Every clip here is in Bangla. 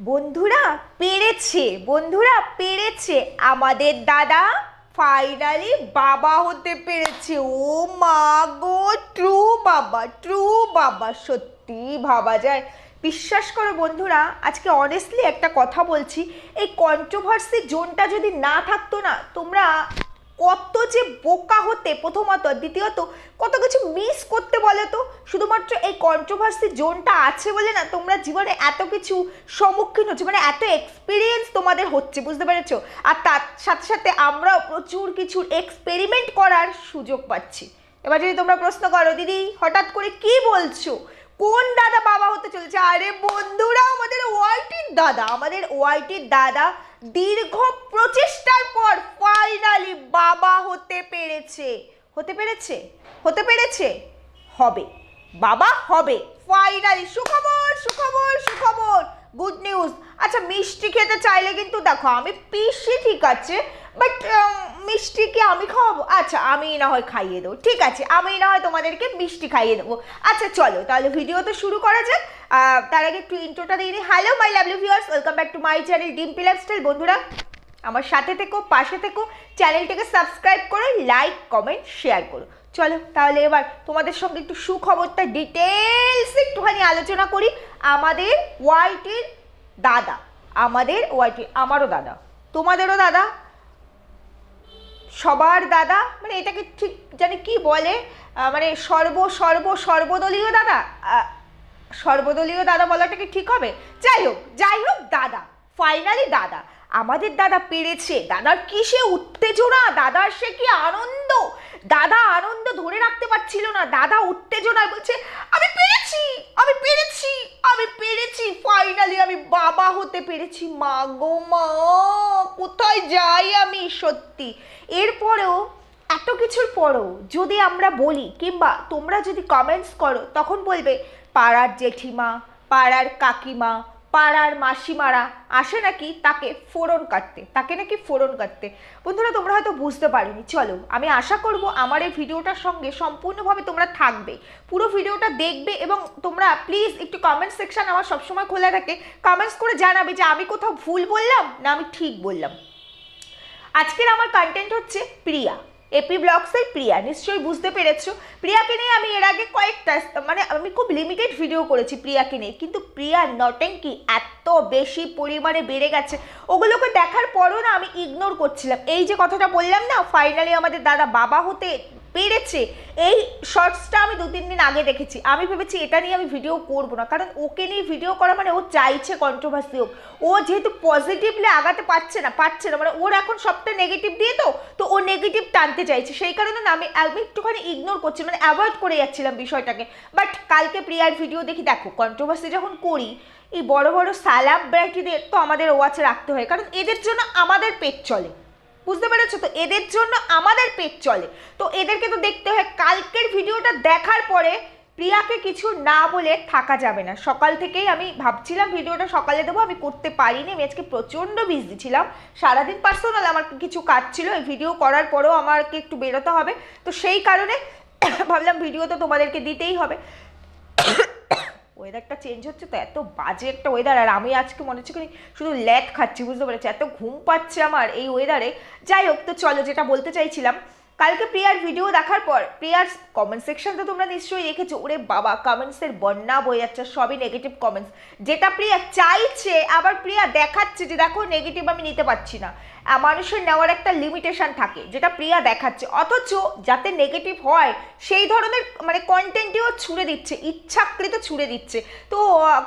বন্ধুরা পেরেছে বন্ধুরা পেরেছে। আমাদের দাদা ফাইনালি বাবা হতে পেরেছে। ও মা গো ট্রু বাবা ট্রু বাবা, সত্যি ভাবা যায়। বিশ্বাস করো বন্ধুরা, আজকে অনেস্টলি একটা কথা বলছি, এই কন্ট্রোভার্সি জোনটা যদি না থাকতো না, তোমরা কত যে বোকা হতে, প্রথমত। দ্বিতীয়ত, কত কিছু মিস করতে বলে তো শুধুমাত্র এই কন্ট্রোভার্সি জোনটা আছে বলে না, তোমরা জীবনে এত কিছু সম্মুখীন হচ্ছে মানে এত এক্সপিরিয়েন্স তোমাদের হচ্ছে, বুঝতে পেরেছ? আর তার সাথে সাথে আমরাও প্রচুর কিছু এক্সপেরিমেন্ট করার সুযোগ পাচ্ছি। এবার যদি তোমরা প্রশ্ন করো, দিদি, হঠাৎ করে কি বলছো? কোন দাদা বাবা হতে চলেছে? আরে বন্ধুরা, আমাদের ওয়াইটির দাদা, আমাদের ওয়াইটির দাদা দীর্ঘ প্রচেষ্টার পর ফাইনালি বাবা হতে পেরেছে। হতে পেরেছে? হতে পেরেছে? হবে। বাবা হবে। ফাইনালি সুখবর সুখবর সুখবর। গুড নিউজ আচ্ছা মিষ্টি খেতে চাইলে কিন্তু দেখো, আমি পিসি ঠিক আছে বাট মিষ্টি কি আমি খাওয়াবো? আচ্ছা আমি না হয় খাইয়ে দেবো। ঠিক আছে, আমি না হয় তোমাদেরকে মিষ্টি খাইয়ে দেবো। আচ্ছা চলো, তাহলে ভিডিও তো শুরু করা যাক। তার আগে একটু ইন্ট্রোটা দিয়ে নিই hello my lovely viewers welcome back to my channel Dimpi lifestyle বন্ধুরা, আমার সাথে থেকো, পাশে থেকো, চ্যানেলটাকে সাবস্ক্রাইব করো লাইক কমেন্ট শেয়ার করো। চলো, তাহলে এবার তোমাদের সঙ্গে একটু সুখবরটা ডিটেলস একটুখানি আলোচনা করি। আমাদের ওয়াইটির দাদা, আমাদের ওয়াইটির আমারও দাদা। তোমাদেরও দাদা? সবার দাদা? মানে এটাকে ঠিক জানি কি বলে? মানে সর্ব সর্ব, সর্বদলীয় দাদা? সর্বদলীয় দাদা বলাটা কি ঠিক হবে? যাই হোক যাই হোক, দাদা। ফাইনালি দাদা। আমাদের দাদা পেরেছে। দাদার কি সে উত্তেজনা? দাদার সে কি আনন্দ? দাদা আনন্দ ধরে রাখতে পারছিল না। দাদা উত্তেজনায় বলছে, আমি পেরেছি আমি পেরেছি আমি পেরেছি। ফাইনালি আমি বাবা হতে পেরেছি। মা গো মা, কোথায় যাই আমি সত্যি? এরপরেও, এত কিছুর পরও যদি আমরা বলি, কিংবা তোমরা যদি কমেন্টস করো, তখন বলবে, পাড়ার জেঠিমা, পাড়ার কাকিমা পাড়ার মাসিমারা আসে নাকি তাকে ফোড়ন কাটতে, তাকে নাকি ফোড়ন কাটতে? বন্ধুরা, তোমরা হয়তো বুঝতে পারিনি। চলো, আমি আশা করব আমার এই ভিডিওটার সঙ্গে সম্পূর্ণভাবে তোমরা থাকবে। পুরো ভিডিওটা দেখবে এবং তোমরা প্লিজ একটু কমেন্ট সেকশন আমার সবসময় খোলা থাকে। কমেন্টস করে জানাবে যে আমি কোথাও ভুল বললাম না আমি ঠিক বললাম। আজকের আমার কন্টেন্ট হচ্ছে প্রিয়া। এপি ব্লগসের প্রিয়া নিশ্চয়ই বুঝতে পেরেছ। প্রিয়াকে নিয়ে আমি এর আগে কয়েকটা মানে আমি খুব লিমিটেড ভিডিও করেছি প্রিয়াকে নিয়ে, কিন্তু প্রিয়া নটেঙ্কি এত বেশি পরিমাণে বেড়ে গেছে। ওগুলোকে দেখার পরও না আমি ইগনোর করছিলাম। এই যে কথাটা বললাম না ফাইনালি আমাদের দাদা বাবা হতে পেরেছে। এই শর্টসটা আমি দু, তিন দিন আগে দেখেছি। আমি ভেবেছি এটা নিয়ে আমি ভিডিও করব না। কারণ ওকে নিয়ে ভিডিও করা মানে ও চাইছে কন্ট্রোভার্সি হোক। ও যেহেতু পজিটিভলি আগাতে পারছে না পারছে না মানে ওর এখন সবটা নেগেটিভ দিয়ে তো তো ও নেগেটিভ টানতে চাইছে। সেই কারণে না, আমি আমি একটুখানি ইগনোর করছি মানে অ্যাভয়েড করে যাচ্ছিলাম বিষয়টাকে। বাট কালকে প্রিয়ার ভিডিও দেখি, দেখো কন্ট্রোভার্সি যখন করি, এই বড় বড় স্যালাব্রাইটিদের তো আমাদের ওয়াচে রাখতে হয়। কারণ এদের জন্য আমাদের পেট চলে। বুঝতে পেরেছ? তো এদের জন্য আমাদের পেট চলে। তো এদেরকে তো দেখতে হয়, কালকের ভিডিওটা দেখার পরে প্রিয়াকে কিছু না বলে থাকা যাবে না। সকাল থেকেই আমি ভাবছিলাম ভিডিওটা সকালে দেবো, আমি করতে পারিনি। আমি আজকে প্রচণ্ড বিজি ছিলাম। সারাদিন পার্সোনাল আমার কিছু কাজ ছিল, এই ভিডিও করার পরেও আমাকে একটু বেরোতে হবে। তো সেই কারণে ভাবলাম ভিডিও তো তোমাদেরকে দিতেই হবে। ওয়েদারটা চেঞ্জ হচ্ছে, তো এত বাজে একটা ওয়েদার আর আমি আজকে মনে হচ্ছে শুধু ল্যাদ খাচ্ছি, বুঝতে পেরেছি? এত ঘুম পাচ্ছে আমার এই ওয়েদারে যাই হোক, তো চলো যেটা বলতে চাইছিলাম, কালকে প্রিয়ার ভিডিও দেখার পর, প্রিয়ার কমেন্ট সেকশন তো তোমরা নিশ্চয়ই দেখেছ, ওরে বাবা কমেন্টসের বন্যা বয়ে যাচ্ছে সবই নেগেটিভ কমেন্টস যেটা প্রিয়া চাইছে, আবার প্রিয়া দেখাচ্ছে যে দেখো নেগেটিভ আমি নিতে পারছি না। মানুষের নেওয়ার একটা লিমিটেশন থাকে, যেটা প্রিয়া দেখাচ্ছে। অথচ যাতে নেগেটিভ হয়, সেই ধরনের মানে কন্টেন্টেও ছুড়ে দিচ্ছে, ইচ্ছাকৃত ছুড়ে দিচ্ছে। তো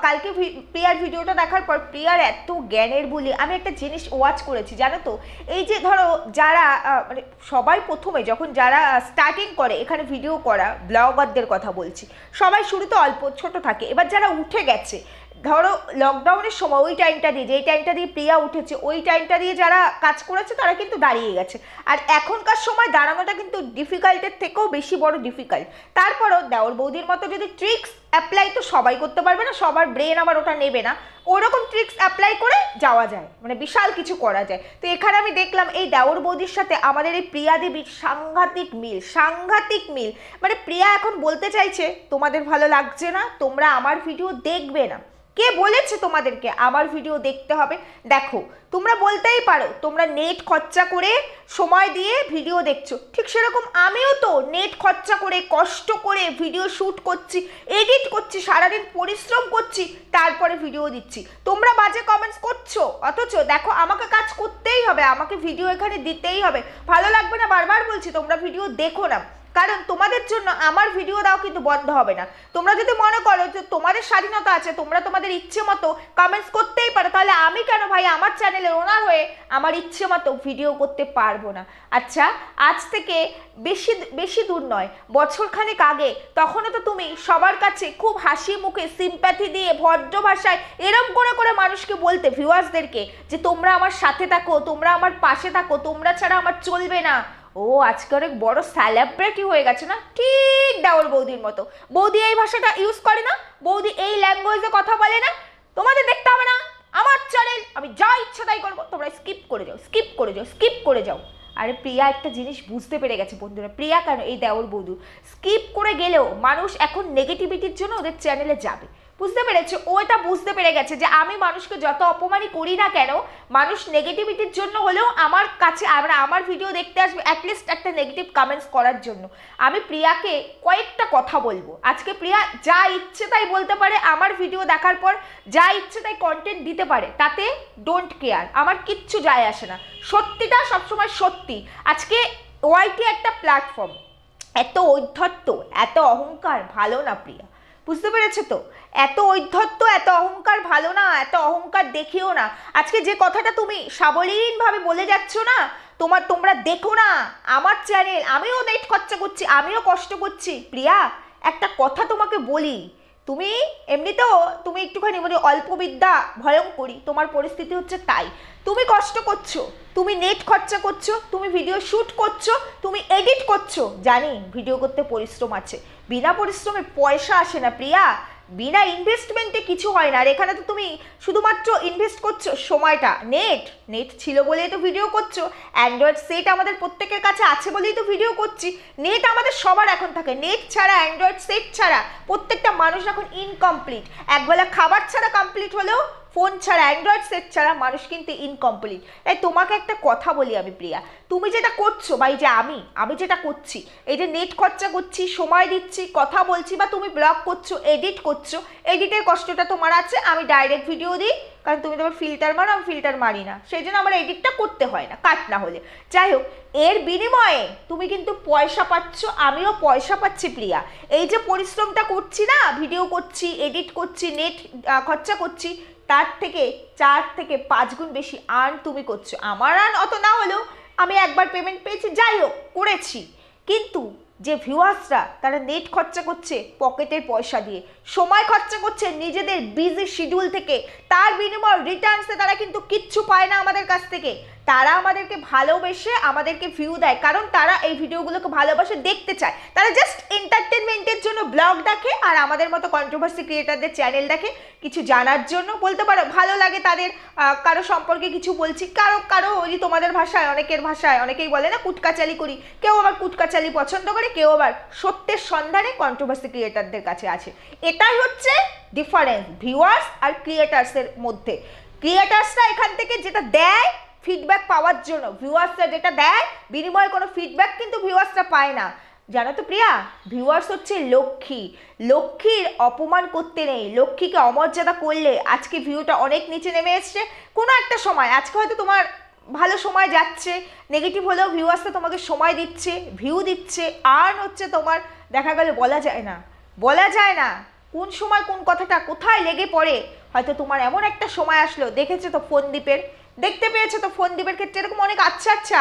কালকে প্রিয়ার ভিডিওটা দেখার পর প্রিয়ার এত জ্ঞানের বলি। আমি একটা জিনিস ওয়াচ করেছি, জানো তো? এই যে ধরো, যারা মানে সবাই প্রথমে যখন যারা স্টার্টিং করে, এখানে ভিডিও করা ব্লগারদের কথা বলছি, সবাই শুরুতে অল্প, ছোট থাকে। এবার যারা উঠে গেছে ধরো লকডাউনের সময় ওই টাইমটা দিয়ে, যেই টাইমটা দিয়ে প্রিয়া উঠেছে, ওই টাইমটা দিয়ে যারা কাজ করেছে, তারা কিন্তু দাঁড়িয়ে গেছে। আর এখনকার সময় দাঁড়ানোটা কিন্তু ডিফিকাল্টের থেকেও বেশি বড় ডিফিকাল্ট তারপরও দেওর বৌদির মতো যদি ট্রিক্স অ্যাপ্লাই তো সবাই করতে পারবে না, সবার ব্রেন আবার ওটা নেবে না। ওরকম ট্রিক্স অ্যাপ্লাই করে যাওয়া যায় মানে বিশাল কিছু করা যায়। তো এখানে আমি দেখলাম, এই দেওর বৌদির সাথে আমাদের এই প্রিয়া দেবীর সাংঘাতিক মিল সাংঘাতিক মিল। মানে প্রিয়া এখন বলতে চাইছে, তোমাদের ভালো লাগছে না, তোমরা আমার ভিডিও দেখবে না। কে বলেছে তোমাদেরকে? আমার ভিডিও দেখতে হবে। দেখো, তোমরা বলতেই পারো, তোমরা নেট খরচা করে সময় দিয়ে ভিডিও দেখছ। ঠিক সেরকম আমিও তো নেট খরচা করে, কষ্ট করে ভিডিও শ্যুট করছি এডিট করছি, সারাদিন পরিশ্রম করছি, তারপরে ভিডিও দিচ্ছি। তোমরা বাজে কমেন্টস করছ, অথচ দেখো, আমাকে কাজ করতেই হবে, আমাকে ভিডিও এখানে দিতেই হবে। ভালো লাগবে না, বারবার বলছি, তোমরা ভিডিও দেখো না। কারণ তোমাদের জন্য আমার ভিডিও দাও কিন্তু বন্ধ হবে না। তোমরা যদি মনে করো যে তোমাদের স্বাধীনতা আছে, তোমরা তোমাদের ইচ্ছে মতো কমেন্টস করতেই পারো, তাহলে আমি কেন ভাই আমার চ্যানেলের ওনার হয়ে আমার ইচ্ছে মতো ভিডিও করতে পারব না? আচ্ছা আজ থেকে বেশি বেশি দূর নয়, বছরখানেক আগে তখনও তো তুমি সবার কাছে খুব হাসি মুখে সিম্প্যাথি দিয়ে ভদ্র ভাষায় এরম করে করে মানুষকে বলতে ভিউয়ার্সদেরকে যে তোমরা আমার সাথে থাকো, তোমরা আমার পাশে থাকো, তোমরা ছাড়া আমার চলবে না। ও, আজকে অনেক বড় সেলিব্রিটি হয়ে গেছে না? ঠিক দেওয়ার বৌদির মতো। বৌদি এই ভাষাটা ইউজ করে না? বৌদি এই ল্যাঙ্গুয়েজে কথা বলে না? তোমাদের দেখতে হবে না। আমার চ্যানেল আমি যা ইচ্ছা তাই করব। তোমরা স্কিপ করে যাও স্কিপ করে যাও স্কিপ করে যাও। আরে প্রিয়া একটা জিনিস বুঝতে পেরে গেছে বন্ধুরা। প্রিয়া কেন এই দেওর বৌদু? স্কিপ করে গেলেও মানুষ এখন নেগেটিভিটির জন্য ওদের চ্যানেলে যাবে। বুঝতে পেরেছে? ও এটা বুঝতে পেরে গেছে যে আমি মানুষকে যত অপমানই করি না কেন, মানুষ নেগেটিভিটির জন্য হলেও আমার কাছে আমরা আমার ভিডিও দেখতে আসবে অ্যাটলিস্ট একটা নেগেটিভ কমেন্টস করার জন্য। আমি প্রিয়াকে কয়েকটা কথা বলব। আজকে প্রিয়া যা ইচ্ছে তাই বলতে পারে, আমার ভিডিও দেখার পর যা ইচ্ছে তাই কন্টেন্ট দিতে পারে, তাতে ডোন্ট কেয়ার আমার কিচ্ছু যায় আসে না। সত্যিটা সবসময় সত্যি। আজকে ওয়াইটি একটা প্ল্যাটফর্ম এত ঔদ্ধত্য, এত অহংকার, ভালো না প্রিয়া। বুঝতে পেরেছ তো? এত ঔদ্ধত্য এত অহংকার ভালো না, এত অহংকার দেখিও না। আজকে যে কথাটা তুমি সাবলীনভাবে বলে যাচ্ছ না, তোমার তোমরা দেখো না। আমার চ্যানেল আমিও নেট খরচা করছি, আমিও কষ্ট করছি। প্রিয়া, একটা কথা তোমাকে বলি। তুমি এমনিতেও, তুমি একটুখানি মানে অল্প বিদ্যা ভয়ঙ্করী। তোমার পরিস্থিতি হচ্ছে তাই। তুমি কষ্ট করছ, তুমি নেট খরচা করছ, তুমি ভিডিও শ্যুট করছ, তুমি এডিট করছ। জানি ভিডিও করতে পরিশ্রম আছে। বিনা পরিশ্রমে পয়সা আসে না, প্রিয়া। বিনা ইনভেস্টমেন্টে কিছু হয় না। আর এখানে তো তুমি শুধুমাত্র ইনভেস্ট করছ সময়টা। নেট নেট ছিল বলেই তো ভিডিও করছ। অ্যান্ড্রয়েড সেট আমাদের প্রত্যেকের কাছে আছে বলেই তো ভিডিও করছি। নেট আমাদের সবার এখন থাকে। নেট ছাড়া অ্যান্ড্রয়েড সেট ছাড়া প্রত্যেকটা মানুষ এখন ইনকমপ্লিট একবেলা খাবার ছাড়া কমপ্লিট হলেও ফোন ছাড়া অ্যান্ড্রয়েড সেট ছাড়া মানুষ কিন্তু ইনকমপ্লিট তাই তোমাকে একটা কথা বলি আমি, প্রিয়া। তুমি যেটা করছ বা এই যে আমি আমি যেটা করছি, এই যে নেট খরচা করছি, সময় দিচ্ছি, কথা বলছি বা তুমি ব্লগ করছ এডিট করছ এডিটের কষ্টটা তোমার আছে, আমি ডাইরেক্ট ভিডিও দিই, কারণ তুমি তোমার ফিল্টার মারো, আমি ফিল্টার মারি না। সেই জন্য আমার এডিটটা করতে হয় না, কাট না হলে। যাই হোক, এর বিনিময়ে তুমি কিন্তু পয়সা পাচ্ছ, আমিও পয়সা পাচ্ছি, প্রিয়া। এই যে পরিশ্রমটা করছি না ভিডিও করছি এডিট করছি নেট খরচা করছি তার থেকে চার থেকে পাঁচ গুণ বেশি আর্ন তুমি করছ। আমার আর্ন অত না হলেও আমি একবার পেমেন্ট পেয়েছি, যাই হোক, করেছি। কিন্তু যে ভিউয়ার্সরা তারা নেট খরচা করছে পকেটের পয়সা দিয়ে। সময় খরচা করছে নিজেদের বিজি শিডিউল থেকে। তার বিনিময় রিটার্নসে তারা কিন্তু কিচ্ছু পায় না আমাদের কাছ থেকে। তারা আমাদেরকে ভালোবেসে আমাদেরকে ভিউ দেয়, কারণ তারা এই ভিডিওগুলোকে ভালোবাসে, দেখতে চায়। তারা জাস্ট এন্টারটেনমেন্টের জন্য ব্লগ দেখে আর আমাদের মতো কন্ট্রোভার্সি ক্রিয়েটারদের চ্যানেল দেখে কিছু জানার জন্য বলতে পারো। ভালো লাগে তাদের কারও সম্পর্কে কিছু বলছি। কারও কারও ওই তোমাদের ভাষায়, অনেকের ভাষায়, অনেকেই বলে না কুটকাচালি করি। কেউ আবার কুটকাচালি পছন্দ করে, কেউ আবার সত্যের সন্ধানে কন্ট্রোভার্সি ক্রিয়েটারদের কাছে আছে। এটাই হচ্ছে ডিফারেন্স ভিউয়ার্স আর ক্রিয়েটার্সের মধ্যে। ক্রিয়েটার্সরা এখান থেকে যেটা দেয় ফিডব্যাক পাওয়ার জন্য। ভিউয়ার্সরা যেটা দেয়, বিনিময়ে কোনো ফিডব্যাক কিন্তু ভিউয়ার্সরা পায় না। জানো তো প্রিয়া? ভিউয়ার্স হচ্ছে লক্ষ্মী। লক্ষ্মীর অপমান করতে নেই। লক্ষ্মীকে অমর্যাদা করলে আজকে ভিউটা অনেক নিচে নেমে এসছে। কোনো একটা সময়, আজকে হয়তো তোমার ভালো সময় যাচ্ছে নেগেটিভ হলেও ভিউয়ার্সরা তোমাকে সময় দিচ্ছে ভিউ দিচ্ছে আর্ন হচ্ছে তোমার, দেখা গেল বলা যায় না। বলা যায় না। কোন সময় কোন কথাটা কোথায় লেগে পড়ে, হয়তো তোমার এমন একটা সময় আসলো, দেখেছ তো ফোনদ্বীপের দেখতে পেয়েছ তো ফোনদ্বীপের ক্ষেত্রে এরকম অনেক আচ্ছা আচ্ছা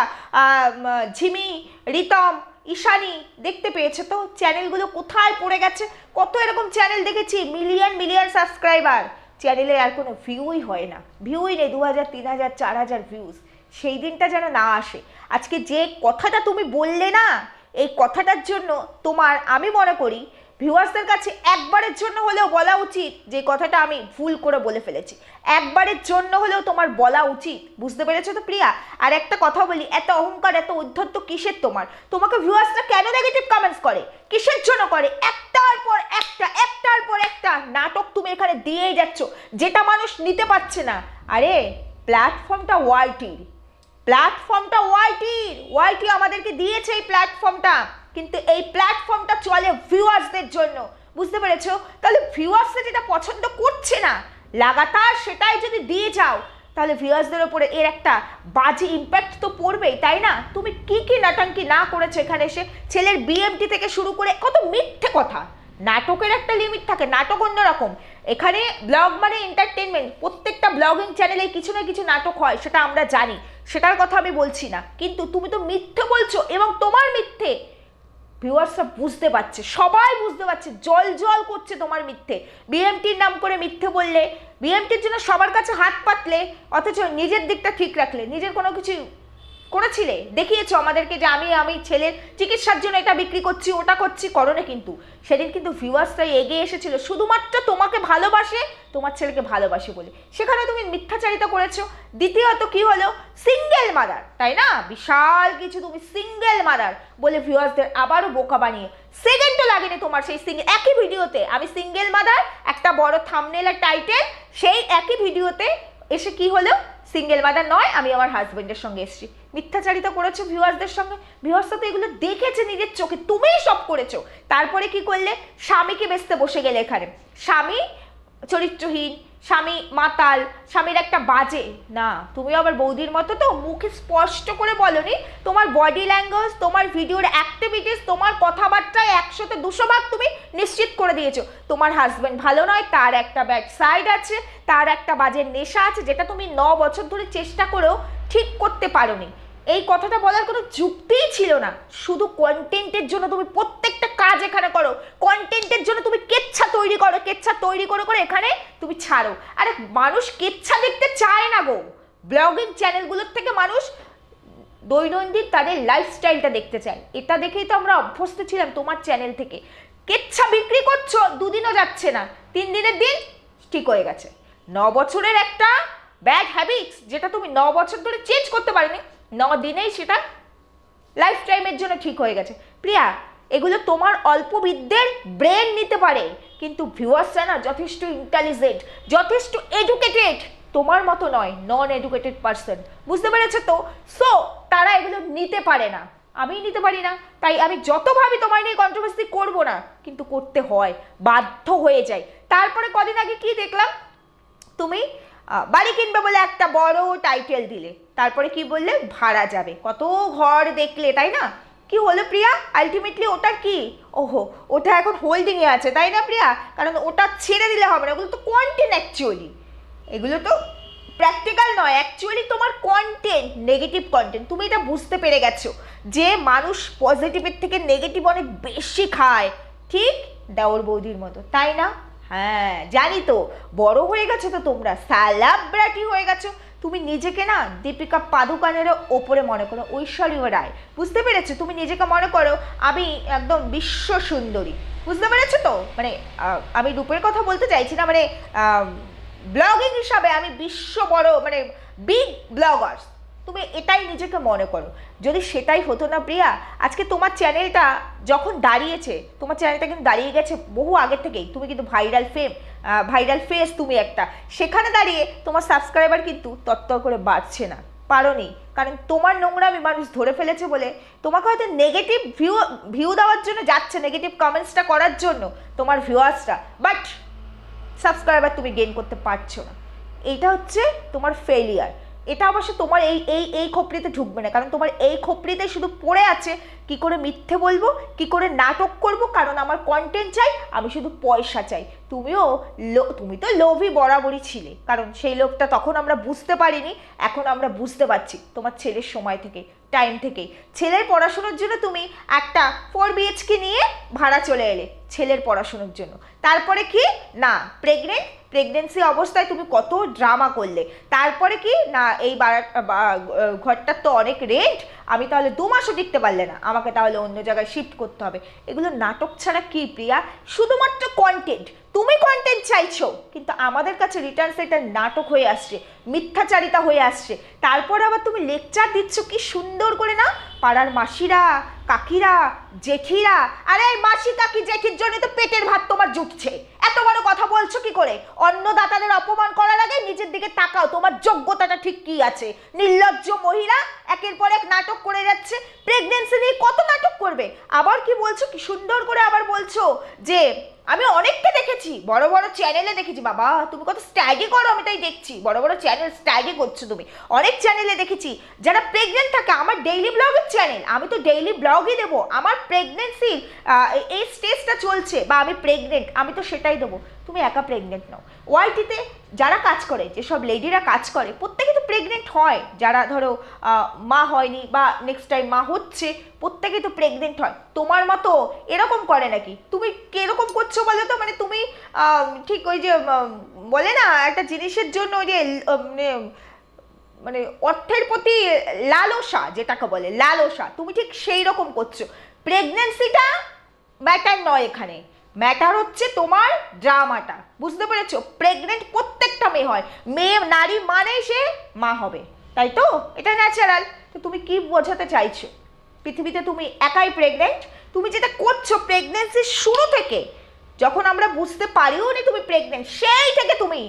ঝিমি, রিতম, ঈশানি দেখতে পেয়েছে তো চ্যানেলগুলো কোথায় পড়ে গেছে? কত এরকম চ্যানেল দেখেছি মিলিয়ন মিলিয়ন সাবস্ক্রাইবার চ্যানেলে আর কোনো ভিউই হয় না ভিউই নেই দু হাজার তিন হাজার চার হাজার ভিউজ সেই দিনটা যেন না আসে। আজকে যে কথাটা তুমি বললে না, এই কথাটার জন্য তোমার, আমি মনে করি ভিউয়ার্সদের কাছে একবারের জন্য হলেও বলা উচিত যে কথাটা আমি ভুল করে বলে ফেলেছি। একবারের জন্য হলেও তোমার বলা উচিত। বুঝতে পেরেছ তো প্রিয়া? আর একটা কথা বলি, এত অহংকার, এত উদ্ধত্ত কিসের তোমার? তোমাকে ভিউয়ার্সরা কেন নেগেটিভ কমেন্টস করে? কিসের জন্য করে? একটার পর একটা, একটার পর একটা নাটক তুমি এখানে দিয়েই যাচ্ছ, যেটা মানুষ নিতে পারছে না। আরে প্ল্যাটফর্মটা ওয়াইটির প্ল্যাটফর্মটা ওয়াইটির ওয়াইটি আমাদেরকে দিয়েছে এই প্ল্যাটফর্মটা কিন্তু এই প্ল্যাটফর্মটা চলে ভিউয়ার্সদের জন্য। বুঝতে পেরেছ? তাহলে ভিউয়ার্সরা যেটা পছন্দ করছে না, লাগাতার সেটাই যদি দিয়ে যাও, তাহলে ভিউয়ার্সদের ওপরে এর একটা বাজে ইম্প্যাক্ট তো পড়বেই, তাই না? তুমি কি কি নাটাঙ্কি না করেছ এখানে এসে? ছেলের বিএমটি থেকে শুরু করে কত মিথ্যে কথা। নাটকের একটা লিমিট থাকে, নাটক অন্যরকম। এখানে ব্লগ মানে এন্টারটেনমেন্ট প্রত্যেকটা ব্লগিং চ্যানেলে কিছু না কিছু নাটক হয়, সেটা আমরা জানি। সেটার কথা আমি বলছি না। কিন্তু তুমি তো মিথ্যে বলছো, এবং তোমার মিথ্যে। ভিউয়ার্সরা বুঝতে পারছে, সবাই বুঝতে পারছে, জল জল করছে তোমার মিথ্যে। বিএমটির নাম করে মিথ্যে বললে, বিএমটির জন্য সবার কাছে হাত পাতলে, অথচ নিজের দিকটা ঠিক রাখলে, নিজের কোনো কিছু করেছিলে? দেখিয়েছো আমাদেরকে যে আমি আমি ছেলের চিকিৎসার জন্য এটা বিক্রি করছি, ওটা করছি, করোনে কিন্তু। সেদিন কিন্তু ভিউয়ার্সরাই এগিয়ে এসেছিল। শুধুমাত্র তোমাকে ভালোবাসে, তোমার ছেলেকে ভালোবাসে বলে। সেখানে তুমি মিথ্যাচারিতা করেছ। দ্বিতীয়ত কি হলো? সিঙ্গেল মাদার তাই না? বিশাল কিছু তুমি সিঙ্গেল মাদার বলে ভিউয়ার্সদের আবারও বোকা বানিয়ে। সেকেন্ডও লাগেনি তোমার সেই সিঙ্গেল একই ভিডিওতে আমি সিঙ্গেল মাদার একটা বড় থামনেলের টাইটেল সেই একই ভিডিওতে এসে কি হলো? সিঙ্গেল মাদার নয়, আমি আমার হাজব্যান্ডের সঙ্গে এসেছি। মিথ্যাচারিতা করেছ ভিউয়ার্সদের সঙ্গে? ভিউয়ার্সরা তো এগুলো দেখেছে নিজের চোখে, তুমিই সব করেছ। তারপরে কি করলে? স্বামীকে বেচতে বসে গেলে এখানে। স্বামী চরিত্রহীন স্বামী মাতাল, স্বামীর একটা বাজে। না, তুমি আবার বৌদির মতো তো মুখে স্পষ্ট করে বলনি, তোমার বডি ল্যাঙ্গুয়েজ তোমার ভিডিওর অ্যাক্টিভিটিস তোমার কথাবার্তায় একশোতে দুশো ভাগ তুমি নিশ্চিত করে দিয়েছ। তোমার হাজব্যান্ড ভালো নয়, তার একটা ব্যাড সাইড আছে, তার একটা বাজে নেশা আছে, যেটা তুমি ন বছর ধরে চেষ্টা করেও ঠিক করতে পারোনি। এই কথাটা বলার কোনো যুক্তিই ছিল না। শুধু কন্টেন্টের জন্য তুমি প্রত্যেকটা কাজ এখানে করো। কন্টেন্টের জন্য তুমি কেচ্ছা তৈরি করো, কেচ্ছা তৈরি করে করে এখানে তুমি ছাড়ো। আরে মানুষ কেচ্ছা দেখতে চায় না গো। ব্লগিং চ্যানেলগুলোর থেকে মানুষ দৈনন্দিন তাদের লাইফস্টাইলটা দেখতে চায়। এটা দেখেই তো আমরা অভ্যস্ত ছিলাম তোমার চ্যানেল থেকে। কেচ্ছা বিক্রি করছ, দুদিনও যাচ্ছে না। তিন দিনের দিন ঠিক হয়ে গেছে। ন বছরের একটা ব্যাড হ্যাবিটস যেটা তুমি ন বছর ধরে চেঞ্জ করতে পারোনি, ন দিনেই সেটা লাইফ টাইমের জন্য ঠিক হয়ে গেছে। প্রিয়া এগুলো তোমার অল্প বিদ্যের ব্রেন নিতে পারে। কিন্তু ভিউয়ার্সরা না, যথেষ্ট ইন্টেলিজেন্ট যথেষ্ট এডুকেটেড তোমার মতো নয় নন এডুকেটেড পার্সন বুঝতে পেরেছ তো? সো তারা এগুলো নিতে পারে না। আমি নিতে পারি না। তাই আমি যতভাবে তোমার নিয়ে কন্ট্রোভার্সি করব না, কিন্তু করতে হয়, বাধ্য হয়ে যায় তারপরে কদিন আগে কি দেখলাম? তুমি বাড়ি কিনবে বলে একটা বড় টাইটেল দিলে। তারপরে কি বললে? ভাড়া যাবে। কত ঘর দেখলে, তাই না? কি হলো প্রিয়া? আলটিমেটলি ওটা কি? ওহো, ওটা এখন হোল্ডিংয়ে আছে, তাই না প্রিয়া? কারণ ওটা ছেড়ে দিলে হবে না, ওগুলো তো কন্টেন্ট অ্যাকচুয়ালি এগুলো তো প্র্যাকটিক্যাল নয় অ্যাকচুয়ালি তোমার কন্টেন্ট নেগেটিভ কন্টেন্ট তুমি এটা বুঝতে পেরে গেছো যে মানুষ পজিটিভের থেকে নেগেটিভ অনেক বেশি খায়। ঠিক? দেওর বৌদির মতো, তাই না? হ্যাঁ জানি তো, বড় হয়ে গেছো তো তোমরা স্যালাব্রাটি হয়ে গেছো। তুমি নিজেকে না দীপিকা পাদুকানেরও ওপরে মনে করো, ঐশ্বর্য রায়। বুঝতে পেরেছ? তুমি নিজেকে মনে করো, আমি একদম বিশ্ব সুন্দরী। বুঝতে পেরেছ তো? মানে আমি রূপের কথা বলতে চাইছি না মানে ব্লগিং হিসাবে আমি বিশ্ব বড় মানে বিগ ব্লগার্স তুমি এটাই নিজেকে মনে করো। যদি সেটাই হতো না, প্রিয়া, আজকে তোমার চ্যানেলটা যখন দাঁড়িয়েছে, তোমার চ্যানেলটা কিন্তু দাঁড়িয়ে গেছে বহু আগের থেকেই, তুমি কিন্তু ভাইরাল ফেম ভাইরাল ফেস তুমি একটা। সেখানে দাঁড়িয়ে তোমার সাবস্ক্রাইবার কিন্তু তত্তর করে বাড়ছে না। পারো নেই কারণ তোমার নোংরামি মানুষ ধরে ফেলেছে বলে তোমাকে হয়তো নেগেটিভ ভিউ ভিউ দেওয়ার জন্য যাচ্ছে নেগেটিভ কমেন্টসটা করার জন্য তোমার ভিউয়ার্সরা বাট সাবস্ক্রাইবার তুমি গেইন করতে পারছ না। এইটা হচ্ছে তোমার ফেলিয়ার এটা অবশ্য তোমার এই এই এই খোপড়িতে ঢুকবে না। কারণ তোমার এই খোপড়িতে শুধু পড়ে আছে কি করে মিথ্যে বলব, কি করে নাটক করব, কারণ আমার কন্টেন্ট চাই, আমি শুধু পয়সা চাই। তুমিও তুমি তো লোভী বরাবরই ছিলে, কারণ সেই লোকটা তখন আমরা বুঝতে পারিনি, এখন আমরা বুঝতে পারছি তোমার ছেলের সময় থেকে টাইম থেকে ছেলের পড়াশোনার জন্য তুমি একটা ফোর বিএইচকে নিয়ে ভাড়া চলে এলে। ছেলের পড়াশোনার জন্য। তারপরে কি? না প্রেগনেন্ট প্রেগনেন্সি অবস্থায় তুমি কত ড্রামা করলে। তারপরে কি? না, এই ঘরটার তো অনেক রেন্ট আমি তাহলে দু মাসও টিকতে পারলে না। আমাকে তাহলে অন্য জায়গায় শিফট করতে হবে। এগুলো নাটক ছাড়া কি প্রিয়া? শুধুমাত্র কন্টেন্ট তুমি কন্টেন্ট চাইছো, কিন্তু আমাদের কাছে রিটার্ন সেটা নাটক হয়ে আসছে, মিথ্যাচারিতা হয়ে আসছে। তারপর আবার তুমি লেকচার দিচ্ছ কি সুন্দর করে না? পাড়ার মাসিরা, কাকিরা, জেঠিরা, আরে এই মাসি কাকি জেঠির জন্য তো পেটের ভাত তোমার জুটছে। এত বড় কথা বলছো কি করে? অন্নদাতাদের অপমান করার আগে নিজের দিকে তাকাও, তোমার যোগ্যতাটা ঠিক কি আছে? নির্লজ্জ মহিলা একের পর এক নাটক করে যাচ্ছে প্রেগনেন্সি নিয়ে কত নাটক করবে? আবার কি বলছো? কি সুন্দর করে আবার বলছো যে, আমি অনেককে দেখেছি, বড় বড় চ্যানেলে দেখেছি। বাবা, তুমি কত স্ট্যাগে করো, আমি তাই দেখছি। বড় বড় চ্যানেল স্ট্যাগে করছ তুমি। অনেক চ্যানেলে দেখেছি, যারা প্রেগনেন্ট থাকে, আমার ডেইলি ব্লগের চ্যানেল আমি তো ডেইলি ব্লগই দেবো। আমার প্রেগনেন্সির এই স্টেজটা চলছে বা আমি প্রেগনেন্ট আমি তো সেটাই দেবো। তুমি একা প্রেগনেন্ট নাও। ওয়াইটিতে যারা কাজ করে যেসব লেডিরা কাজ করে প্রত্যেকে তো প্রেগনেন্ট হয়। যারা ধরো মা হয়নি বা নেক্সট টাইম মা হচ্ছে প্রত্যেকে তো প্রেগনেন্ট হয়। তোমার মতো এরকম করে নাকি? তুমি কীরকম করছ বলো তো? মানে তুমি ঠিক ওই যে বলে না একটা জিনিসের জন্য ওই যে আহ, মানে অর্থের প্রতি লালসা, যেটাকে বলে, লালসা। তুমি ঠিক সেই রকম করছ। প্রেগনেন্সিটা ম্যাটার নয় এখানে। ম্যাটার হচ্ছে তোমার ড্রামাটা বুঝতে পেরেছ? প্রেগনেন্ট প্রত্যেকটা মেয়ে হয়। মেয়ে, নারী মানে সে মা হবে। তাই তো? এটা ন্যাচারাল তো তুমি কি বোঝাতে চাইছো? পৃথিবীতে তুমি একাই প্রেগনেন্ট তুমি যেটা করছ প্রেগনেন্সির শুরু থেকে, যখন আমরা বুঝতে পারিও নি তুমি প্রেগনেন্ট সেই থেকে তুমি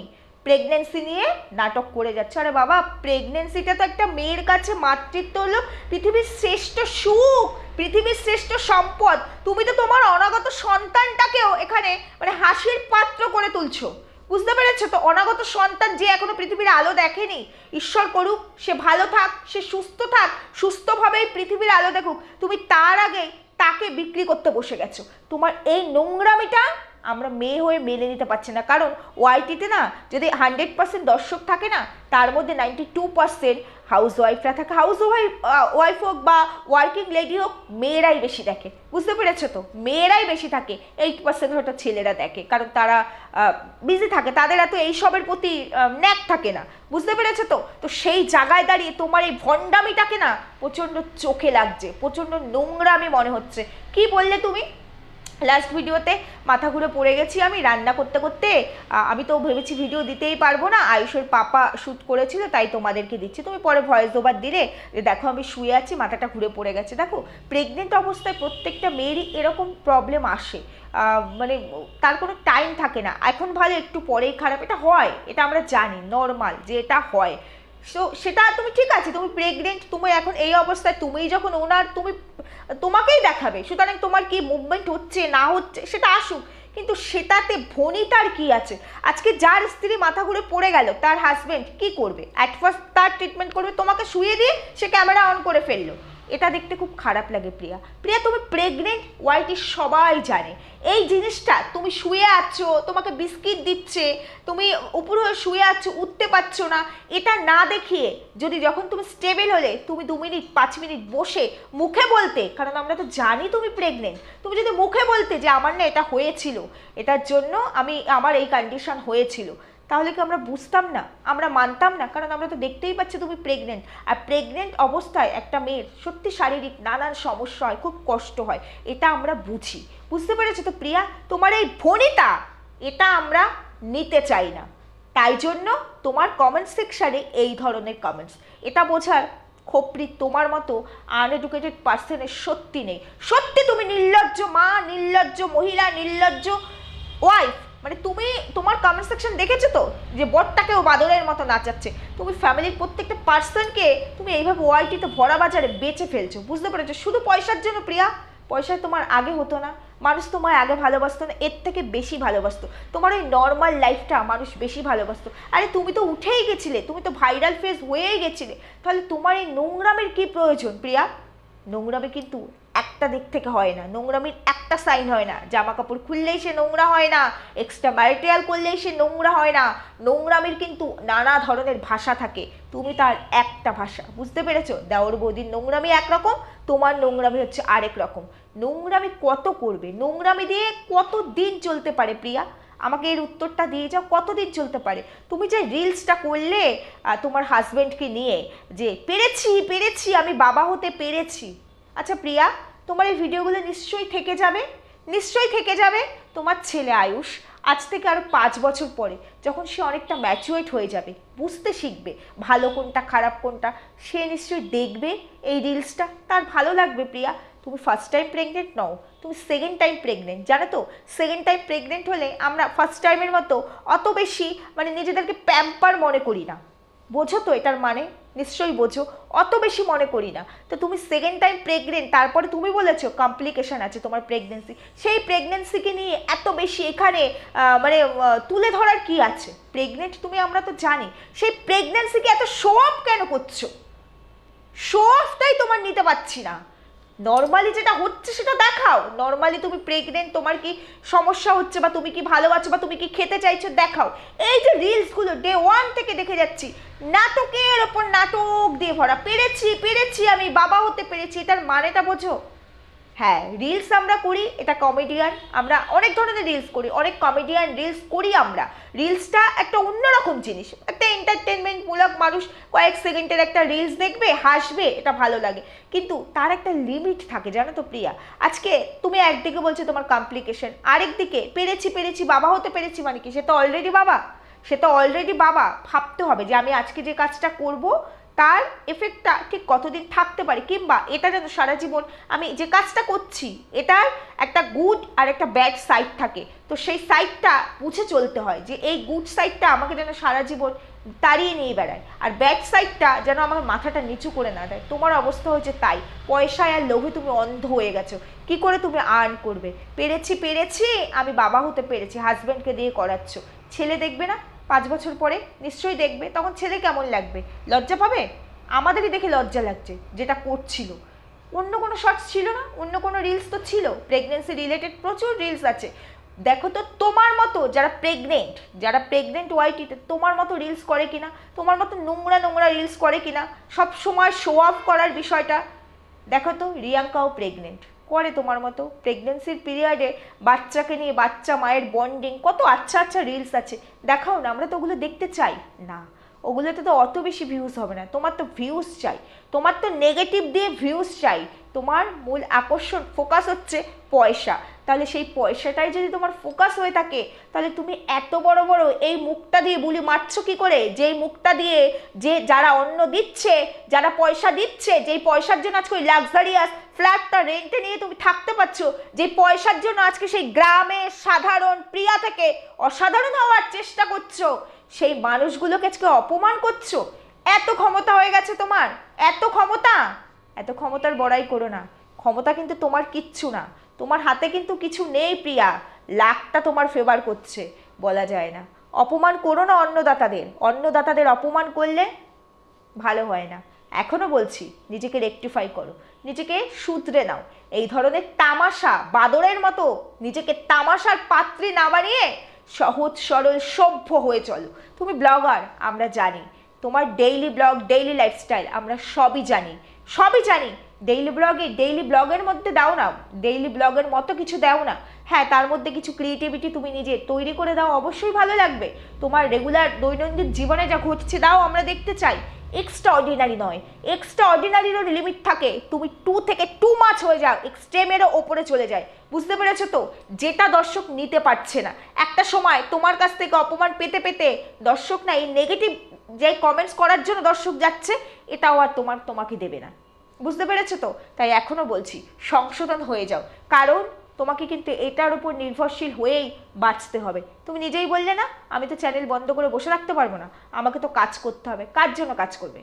প্রেগনেন্সি নিয়ে নাটক করে যাচ্ছে। আরে বাবা প্রেগনেন্সিটা তো একটা মেয়ের কাছে মাতৃত্ব হলো পৃথিবীর শ্রেষ্ঠ সুখ, পৃথিবীর শ্রেষ্ঠ সম্পদ। তুমি তো তোমার অনাগত সন্তানটাকেও এখানে মানে হাসির পাত্র করে তুলছো। বুঝতে পেরেছ তো? অনাগত সন্তান যে এখনও পৃথিবীর আলো দেখেনি, ঈশ্বর করুক, সে ভালো থাক, সে সুস্থ থাক, সুস্থভাবেই পৃথিবীর আলো দেখুক। তুমি তার আগে তাকে বিক্রি করতে বসে গেছো। তোমার এই নোংরামিটা আমরা মেয়ে হয়ে মেনে নিতে পারছি না। কারণ ওয়াইটিতে না, যদি হান্ড্রেড পার্সেন্ট দর্শক থাকে না, তার মধ্যে নাইনটি টু পার্সেন্ট হাউস ওয়াইফরা থাকে। হাউস ওয়াইফ ওয়াইফ হোক বা ওয়ার্কিং লেডি হোক, মেয়েরাই বেশি দেখে। বুঝতে পেরেছ তো? মেয়েরাই বেশি থাকে এইট পার্সেন্ট হয়তো ছেলেরা দেখে। কারণ তারা বিজি থাকে। তাদের এত এইসবের প্রতি ন্যাক থাকে না। বুঝতে পেরেছ তো? তো সেই জায়গায় দাঁড়িয়ে তোমার এই ভণ্ডামিটাকে না প্রচণ্ড চোখে লাগছে, প্রচণ্ড নোংরামি মনে হচ্ছে। কি বললে তুমি? লাস্ট ভিডিওতে মাথা ঘুরে পড়ে গেছি আমি, রান্না করতে করতে। আমি তো ভেবেছি ভিডিও দিতেই পারব না। আয়ুষের পাপা শ্যুট করেছিল, তাই তোমাদেরকে দিচ্ছি। তুমি পরে ভয়েস ওভার দিলে যে দেখো আমি শুয়ে আছি, মাথাটা ঘুরে পড়ে গেছে। দেখো প্রেগনেন্ট অবস্থায় প্রত্যেকটা মেয়েরই এরকম প্রবলেম আসে। মানে তার কোনো টাইম থাকে না। এখন ভালো, একটু পরেই খারাপ। এটা হয়, এটা আমরা জানি নর্মাল যে এটা হয়। সো সেটা তুমি ঠিক আছে, তুমি প্রেগনেন্ট তুমি এখন এই অবস্থায়, তুমি যখন ওনার, তুমি, তোমাকেই দেখাবে, সুতরাং তোমার কি মুভমেন্ট হচ্ছে, না হচ্ছে, সেটা আসুক। কিন্তু সেটাতে ভনিতার কি আছে? আজকে যার স্ত্রী মাথা ঘুরে পড়ে গেল, তার হাজবেন্ড কি করবে? অ্যাট ফার্স্ট তার ট্রিটমেন্ট করবে, তোমাকে শুয়ে দিয়ে সে ক্যামেরা অন করে ফেলল। এটা দেখতে খুব খারাপ লাগে প্রিয়া। প্রিয়া, তুমি প্রেগনেন্ট ওয়াইটি সবাই জানে। এই জিনিসটা তুমি শুয়ে আছো, তোমাকে বিস্কিট দিচ্ছে, তুমি উপর হয়ে শুয়ে আছো, উঠতে পারছ না, এটা না দেখিয়ে যদি যখন তুমি স্টেবল হলে, তুমি দু মিনিট, পাঁচ মিনিট বসে মুখে বলতে, কারণ আমরা তো জানি তুমি প্রেগনেন্ট তুমি যদি মুখে বলতে যে আমার না এটা হয়েছিল, এটার জন্য আমি, আমার এই কন্ডিশন হয়েছিল তাহলে কি আমরা বুঝতাম না? আমরা মানতাম না? কারণ আমরা তো দেখতেই পাচ্ছি তুমি প্রেগনেন্ট আর প্রেগনেন্ট অবস্থায় একটা মেয়ের সত্যি শারীরিক নানান সমস্যা হয়, খুব কষ্ট হয়। এটা আমরা বুঝি। বুঝতে পেরেছ তো প্রিয়া? তোমার এই ভনিতা, এটা আমরা নিতে চাই না। তাই জন্য তোমার কমেন্ট সেকশানে এই ধরনের কমেন্টস এটা বোঝার খোপরি তোমার মতো আনএডুকেটেড পার্সনের সত্যি নেই। সত্যি তুমি নির্লজ্জ মা, নির্লজ্জ মহিলা, নির্লজ্জ ওয়াইফ মানে তুমি তোমার কমেন্ট সেকশন দেখেছ তো? যে বটটাকেও বাদরের মতো নাচাচ্ছে। তুমি ফ্যামিলির প্রত্যেকটা পার্সনকে তুমি এইভাবে ওয়াইটিতে ভরা বাজারে বেচে ফেলছো। বুঝতে পেরেছ? শুধু পয়সার জন্য প্রিয়া। পয়সা তোমার আগে হতো না। মানুষ তোমায় আগে ভালোবাসতো না, এর থেকে বেশি ভালোবাসতো। তোমার ওই নর্মাল লাইফটা মানুষ বেশি ভালোবাসতো। আরে তুমি তো উঠেই গেছিলে। তুমি তো ভাইরাল ফেস হয়েই গেছিলে। তাহলে তোমার এই নোংরামের কী প্রয়োজন প্রিয়া? নোংরামে কিন্তু একটা দিক থেকে হয় না, নোংরামির একটা সাইন হয় না। জামা কাপড় খুললেই সে নোংরা হয় না এক্সট্রা ম্যারিটাল করলেই সে নোংরা হয় না। নোংরামির কিন্তু নানা ধরনের ভাষা থাকে, তুমি তার একটা ভাষা, বুঝতে পেরেছ? দেওর বৌদির নোংরামি একরকম, তোমার নোংরামি হচ্ছে আরেক রকম। নোংরামি কত করবে? নোংরামি দিয়ে কত দিন চলতে পারে প্রিয়া? আমাকে এর উত্তরটা দিয়ে যাও কতদিন চলতে পারে? তুমি যে রিলসটা করলে তোমার হাজবেন্ডকে নিয়ে, যে, পেরেছি পেরেছি, আমি বাবা হতে পেরেছি। আচ্ছা প্রিয়া, তোমার এই ভিডিওগুলো নিশ্চয়ই থেকে যাবে। নিশ্চয়ই থেকে যাবে তোমার ছেলে আয়ুষ আজ থেকে আরও পাঁচ বছর পরে, যখন সে অনেকটা ম্যাচুয়েট হয়ে যাবে, বুঝতে শিখবে ভালো কোনটা, খারাপ কোনটা। সে নিশ্চয়ই দেখবে এই রিলসটা তার ভালো লাগবে, প্রিয়া। তুমি ফার্স্ট টাইম প্রেগনেন্ট নও, তুমি সেকেন্ড টাইম প্রেগনেন্ট জানো তো সেকেন্ড টাইম প্রেগনেন্ট হলে আমরা ফার্স্ট টাইমের মতো অত বেশি মানে নিজেদেরকে প্যাম্পার মনে করি না। বোঝো তো এটার মানে? নিশ্চয়ই বোঝো। অত বেশি মনে করি না। তো তুমি সেকেন্ড টাইম প্রেগনেন্ট তারপরে তুমি বলেছ কমপ্লিকেশান আছে তোমার প্রেগনেন্সি সেই প্রেগনেন্সিকে নিয়ে এত বেশি এখানে মানে তুলে ধরার কি আছে? প্রেগনেন্ট তুমি, আমরা তো জানি। সেই প্রেগনেন্সিকে এত শো অফ কেন করছ? শো অফটাই তোমার নিতে পারছি না। নর্মালি যেটা হচ্ছে সেটা দেখাও। নর্মালি তুমি প্রেগনেন্ট তোমার কি সমস্যা হচ্ছে বা তুমি কি ভালো আছো বা তুমি কি খেতে চাইছো দেখাও। এই যে রিলসগুলো ডে ওয়ান থেকে দেখে যাচ্ছি, নাটকের ওপর নাটক দিয়ে ভরা। পেরেছি পেরেছি আমি, বাবা হতে পেরেছি, এটার মানেটা বোঝো। হ্যাঁ রিলস আমরা করি, এটা কমেডিয়ান আমরা অনেক ধরনের রিলস করি, অনেক কমেডিয়ান রিলস করি আমরা। রিলসটা একটা অন্যরকম জিনিস, একটা এন্টারটেনমেন্টমূলক মানুষ কয়েক সেকেন্ডের একটা রিলস দেখবে, হাসবে, এটা ভালো লাগে। কিন্তু তার একটা লিমিট থাকে, জানো তো প্রিয়া? আজকে তুমি একদিকে বলছো তোমার কমপ্লিকেশন আরেকদিকে পেরেছি পেরেছি, বাবা হতে পেরেছি মানে কি? সে তো অলরেডি বাবা। সে তো অলরেডি বাবা। ভাবতে হবে যে আমি আজকে যে কাজটা করব তার এফেক্টটা ঠিক কতদিন থাকতে পারে? কিংবা এটা যেন সারা জীবন আমি যে কাজটা করছি, এটার একটা গুড আর একটা ব্যাড সাইড থাকে। তো সেই সাইডটা বুঝে চলতে হয় যে এই গুড সাইডটা আমাকে যেন সারা জীবন তাড়িয়ে নিয়ে বেড়ায়। আর ব্যাড সাইডটা যেন আমার মাথাটা নিচু করে না দেয়। তোমার অবস্থা হয়েছে তাই। পয়সায় আর লোভে তুমি অন্ধ হয়ে গেছো। কি করে তুমি আর্ন করবে? পেরেছি পেরেছি, আমি বাবা হতে পেরেছি। হাজব্যান্ডকে দিয়ে করাচ্ছ। ছেলে দেখবে না? পাঁচ বছর পরে নিশ্চয়ই দেখবে, তখন ছেলে কেমন লাগবে? লজ্জা পাবে? আমাদেরই দেখে লজ্জা লাগছে, যেটা করছিল। অন্য কোনো শর্টস ছিল না, অন্য কোনো রিলস তো ছিল। প্রেগনেন্সি রিলেটেড প্রচুর রিলস আছে। দেখো তো তোমার মতো যারা প্রেগনেন্ট যারা প্রেগনেন্ট ওয়াইটিতে তোমার মতো রিলস করে কিনা? তোমার মতো নোংরা নোংরা রিলস করে কিনা? সব সময় শো অফ করার বিষয়টা। দেখো তো, রিয়াঙ্কাও প্রেগনেন্ট করে তোমার মতো। প্রেগনেন্সির পিরিয়ডে বাচ্চাকে নিয়ে বাচ্চা মায়ের বন্ডিং কত আচ্ছা আচ্ছা রিলস আছে। দেখাও না, আমরা তো ওগুলো দেখতে চাই। না, ওগুলোতে তো অত বেশি ভিউজ হবে না। তোমার তো ভিউজ চাই। তোমার তো নেগেটিভ দিয়ে ভিউজ চাই। তোমার মূল আকর্ষণ ফোকাস হচ্ছে পয়সা। তাহলে সেই পয়সাটাই যদি তোমার ফোকাস হয়ে থাকে, তাহলে তুমি এত বড় বড় এই মুখটা দিয়ে বুলি মারছো কি করে? যেই মুখটা দিয়ে যে যারা অন্ন দিচ্ছে, যারা পয়সা দিচ্ছে, যেই পয়সার জন্য আজকে ওই লাক্সারিয়াস ফ্ল্যাটটা রেন্টে নিয়ে তুমি থাকতে পারছ যে পয়সার জন্য আজকে সেই গ্রামে সাধারণ প্রিয়া থেকে অসাধারণ হওয়ার চেষ্টা করছ, সেই মানুষগুলোকে আজকে অপমান করছ? এত ক্ষমতা হয়ে গেছে তোমার? এত ক্ষমতা? এত ক্ষমতার বড়াই করো না। ক্ষমতা কিন্তু তোমার কিচ্ছু না। তোমার হাতে কিন্তু কিছু নেই, প্রিয়া। লাখটা তোমার ফেভার করছে, বলা যায় না। অপমান করো না অন্নদাতাদের। অন্নদাতাদের অপমান করলে ভালো হয় না। এখনও বলছি, নিজেকে রেকটিফাই করো। নিজেকে শুধরে নাও। এই ধরনের তামাশা, বাদরের মতো নিজেকে তামাশার পাত্রী না বানিয়ে সহজ, সরল, সভ্য হয়ে চলো। তুমি ব্লগার আমরা জানি। তোমার ডেইলি ব্লগ ডেইলি লাইফস্টাইল আমরা সবই জানি। সবই জানি ডেইলি ব্লগে ডেইলি ব্লগের মধ্যে দাও না। ডেইলি ব্লগের মতো কিছু দাও না। হ্যাঁ তার মধ্যে কিছু ক্রিয়েটিভিটি তুমি নিজে তৈরি করে দাও, অবশ্যই ভালো লাগবে। তোমার রেগুলার দৈনন্দিন জীবনে যা ঘটছে দাও আমরা দেখতে চাই। এক্সট্রা অর্ডিনারি নয়। এক্সট্রা অর্ডিনারিরও লিমিট থাকে। তুমি টু থেকে টু মাছ হয়ে যাও এক্সট্রেমেরও ওপরে চলে যায়। বুঝতে পেরেছ তো? যেটা দর্শক নিতে পারছে না। একটা সময় তোমার কাছ থেকে অপমান পেতে পেতে দর্শক না এই নেগেটিভ যে কমেন্টস করার জন্য দর্শক যাচ্ছে, এটাও আর তোমার, তোমাকে দেবে না। বুঝতে পেরেছ তো? তাই এখনও বলছি, সংশোধন হয়ে যাও। কারণ তোমাকে কিন্তু এটার উপর নির্ভরশীল হয়েই বাঁচতে হবে। তুমি নিজেই বললে না, আমি তো চ্যানেল বন্ধ করে বসে রাখতে পারব না। আমাকে তো কাজ করতে হবে। কার জন্য কাজ করবে?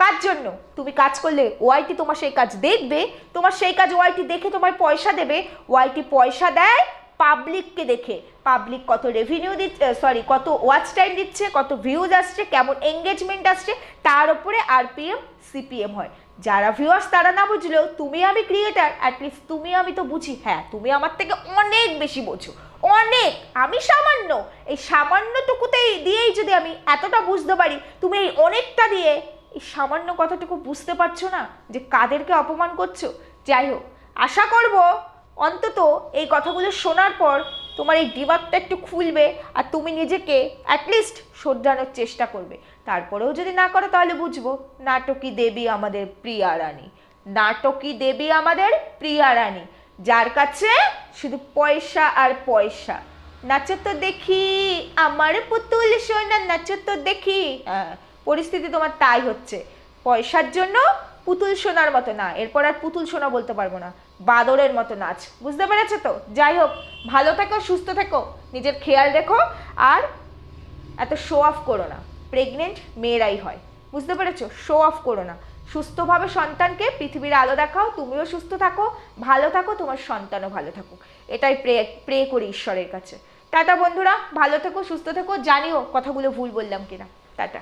কার জন্য? তুমি কাজ করলে ওয়াইটি তোমার সেই কাজ দেখবে। তোমার সেই কাজ ওয়াইটি দেখে তোমার পয়সা দেবে। ওয়াইটি পয়সা দেয় পাবলিককে দেখে। পাবলিক কত রেভিনিউ দিচ্ছে সরি কত ওয়াচ টাইম দিচ্ছে, কত ভিউজ আসছে, কেমন এঙ্গেজমেন্ট আসছে, তার উপরে আরপিএম সিপিএম হয়। যারা ভিউয়ার্স তারা না বুঝলেও তুমি আমি ক্রিয়েটার অ্যাটলিস্ট তুমি আমি তো বুঝি। হ্যাঁ তুমি আমার থেকে অনেক বেশি বোঝো। অনেক, আমি সামান্য। এই সামান্যটুকুতেই দিয়েই যদি আমি এতটা বুঝতে পারি, তুমি এই অনেকটা দিয়ে এই সামান্য কথাটুকু বুঝতে পারছ না যে কাদেরকে অপমান করছ? যাই হোক, আশা করব অন্তত এই কথাগুলো শোনার পর তোমার এই ডিমাগটা একটু খুলবে আর তুমি নিজেকে অ্যাটলিস্ট শোধরানোর চেষ্টা করবে। তারপরেও যদি না করো তাহলে বুঝব, নাটকী দেবী আমাদের প্রিয়া রানী। নাটকী দেবী আমাদের প্রিয়া রানী, যার কাছে শুধু পয়সা আর পয়সা। নাচো তো দেখি, আমার পুতুল সোনা, নাচো তো দেখি। হ্যাঁ পরিস্থিতি তোমার তাই হচ্ছে। পয়সার জন্য পুতুল সোনার মতো না, এরপর আর পুতুল সোনা বলতে পারব না। বাদরের মতো নাচ। বুঝতে পেরেছ তো? যাই হোক, ভালো থেকো, সুস্থ থেকো, নিজের খেয়াল রেখো আর এত শো অফ করো না। প্রেগনেন্ট মেয়েরাই হয়। বুঝতে পেরেছ? শো অফ করো না। সুস্থভাবে সন্তানকে পৃথিবীর আলো দেখাও, তুমিও সুস্থ থাকো, ভালো থাকো, তোমার সন্তানও ভালো থাকুক। এটাই প্রে প্রে করি ঈশ্বরের কাছে। টাটা বন্ধুরা, ভালো থেকো, সুস্থ থেকো, জানিও কথাগুলো ভুল বললাম কিনা। টাটা।